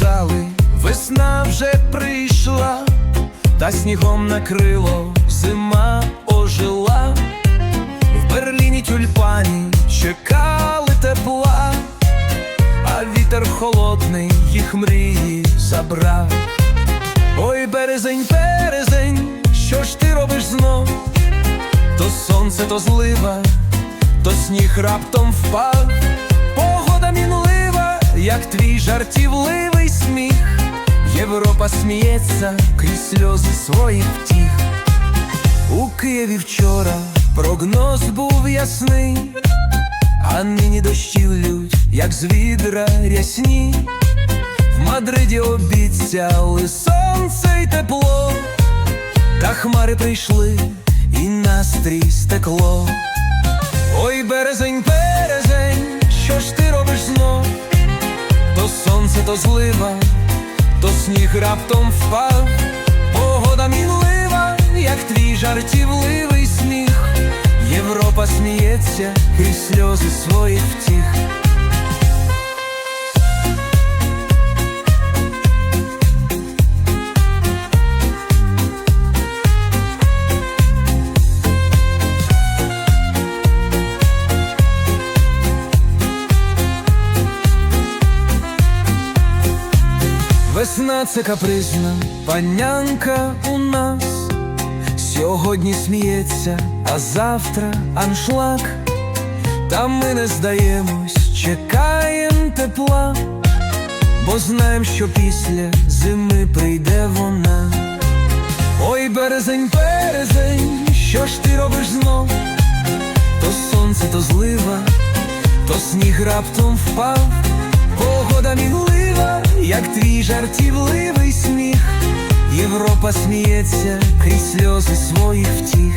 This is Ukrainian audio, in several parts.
казали, весна вже прийшла, та снігом накрило, зима ожила. В Берліні тюльпані чекали тепла, а вітер холодний їх мрії забрав. Ой, березень, березень, що ж ти робиш знов? То сонце, то злива, то сніг раптом впав, погода мінлива, як твій жартівливий. Європа сміється крізь сльози своїх втіх. У Києві вчора прогноз був ясний, а нині дощі лють, як з відра рясні. В Мадриді обіцяли сонце й тепло, та хмари прийшли, і настрій стекло. Ой, березень, березень, що ж ти робиш знов? То сонце, то злива, то сніг раптом впав, погода мінлива, як твій жартівливий сміх. Європа сміється крізь сльози своїх втіх. Це капризна панянка у нас. Сьогодні сміється, а завтра аншлаг. Та ми не здаємось, чекаєм тепла, бо знаєм, що після зими прийде вона. Ой, березень, березень, що ж ти робиш знов? То сонце, то злива, то сніг раптом впав, погода мінлива, як твій жартівливий сміх. Європа сміється крізь сльози своїх втіх.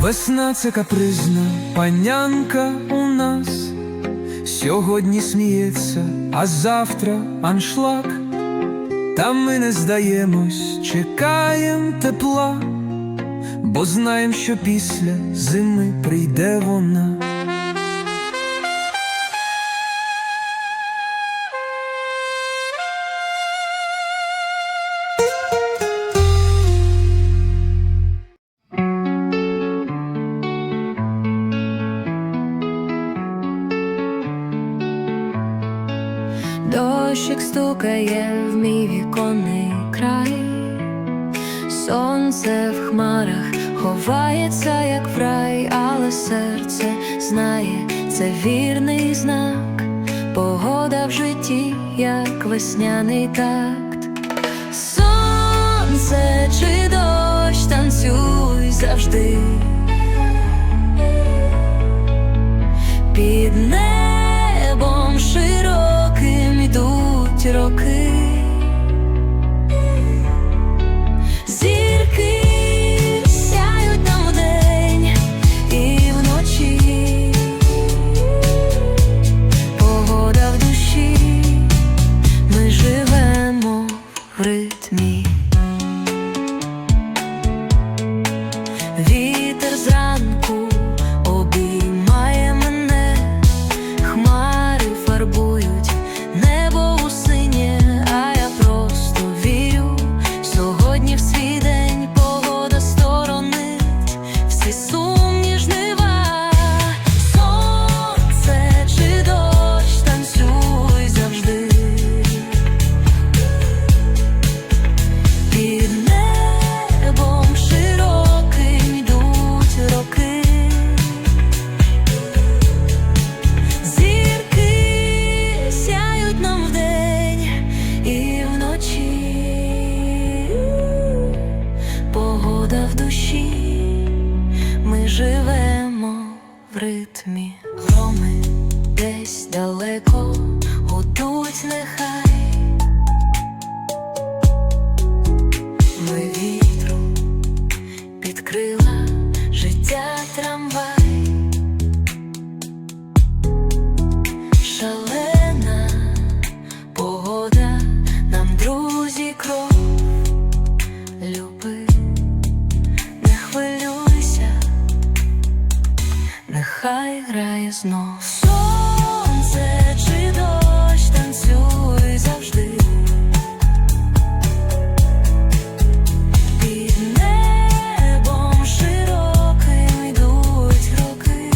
Весна це капризна панянка у нас. Сьогодні сміється, а завтра аншлаг. Та ми не здаємось, чекаєм тепла, бо знаєм, що після зими прийде вона. Стукає в мій віконний край, сонце в хмарах ховається, як в рай, але серце знає, це вірний знак, погода в житті, як весняний такт. Сонце чи дощ танцюй завжди. В душі, ми живемо в ритмі. Громи десь далеко хай грає знов сонце чи дощ танцюй завжди. Під небом широким йдуть роки.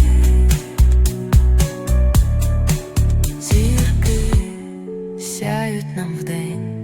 Зірки сяють нам вдень.